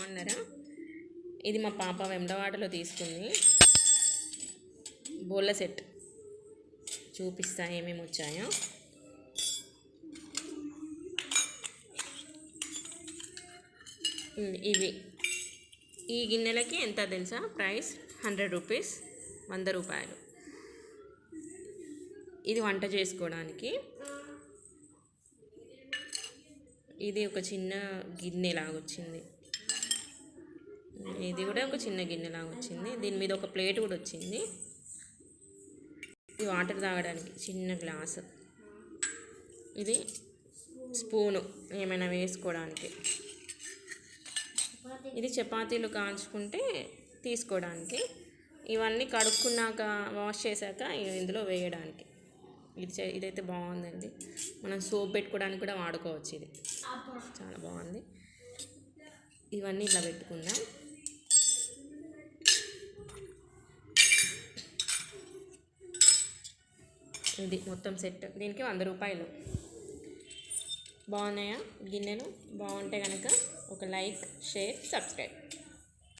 బాగున్నారా ఇది మా పాప వెంబడవాటలో తీసుకుంది. బోళ్ళ సెట్. చూపిస్తా ఏమేమి వచ్చాయో. ఇవి. ఈ గిన్నెలకి ఎంత తెలుసా? ప్రైస్ హండ్రెడ్ రూపీస్ వంద రూపాయలు. ఇది వంట చేసుకోవడానికి. ఇది ఒక చిన్న గిన్నె లాగా వచ్చింది ఇది కూడా ఒక చిన్న గిన్నెలాగా వచ్చింది. దీని మీద ఒక ప్లేట్ కూడా వచ్చింది. ఇది వాటర్ తాగడానికి చిన్న గ్లాసు. ఇది స్పూను ఏమైనా వేసుకోవడానికి. ఇది చపాతీలు కాల్చుకుంటే తీసుకోవడానికి. ఇవన్నీ కడుక్కున్నాక వాష్ చేశాక ఇందులో వేయడానికి. ఇది ఇదైతే బాగుందండి. మనం సోప్ పెట్టుకోవడానికి కూడా వాడుకోవచ్చు ఇది. చాలా బాగుంది. ఇవన్నీ ఇలా పెట్టుకుందాం ఇది మొత్తం సెట్. దీనికి వంద రూపాయలు. బాగున్నాయా? గిన్నెలు బాగుంటే కనుక ఒక లైక్ షేర్ సబ్స్క్రైబ్.